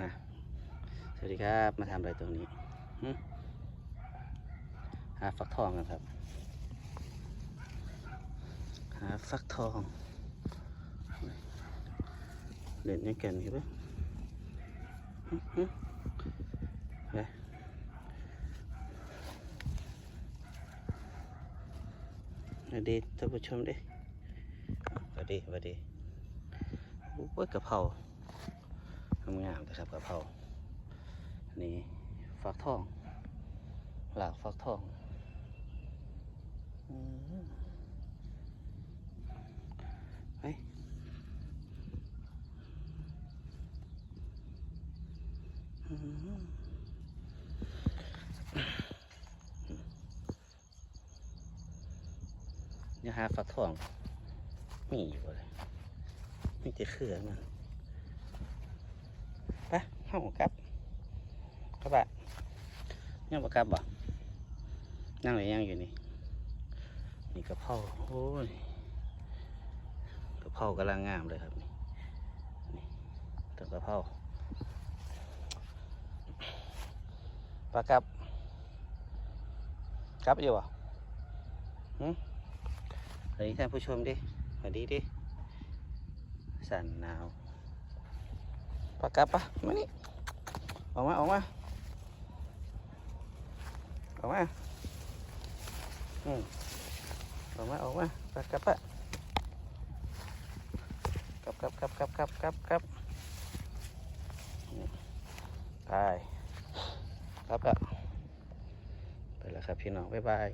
มา สวัสดีครับ มาทำอะไรตรงนี้หาฟักทองกันครับ หาฟักทอง เล่นยังกันอยู่ปะหึหึไปสวัสดีท่านผู้ชมดิสวัสดีสวัสดีโอ้ยกะเพรา งามๆนะครับกะเพราอันนี้ฟักทอง หลากฟักทองอืมไปอืมอย่าหาฟักทอง มีอยู่เลยมีแต่เครือมัน ไปเข้ากลับกลับบ้านยังบ่กลับบ่นั่งเลยยังอยู่นี่นี่กระเพราโอ้ยกระเพรากำลังงามเลยครับนี่นี่ตัวกระเพราปลากลับกลับอยู่บ่หืมสวัสดีท่านผู้ชมดิสวัสดีดิสั่นหนาว ปากลับปะมานี่ออกมา ออกมา ออกมาอืมออกมา ออกมาปากลับปะกลับกลับกลับกลับกลับกลับกลับไปกลับแล้ไปแล้วครับพี่น้อง บ๊ายบาย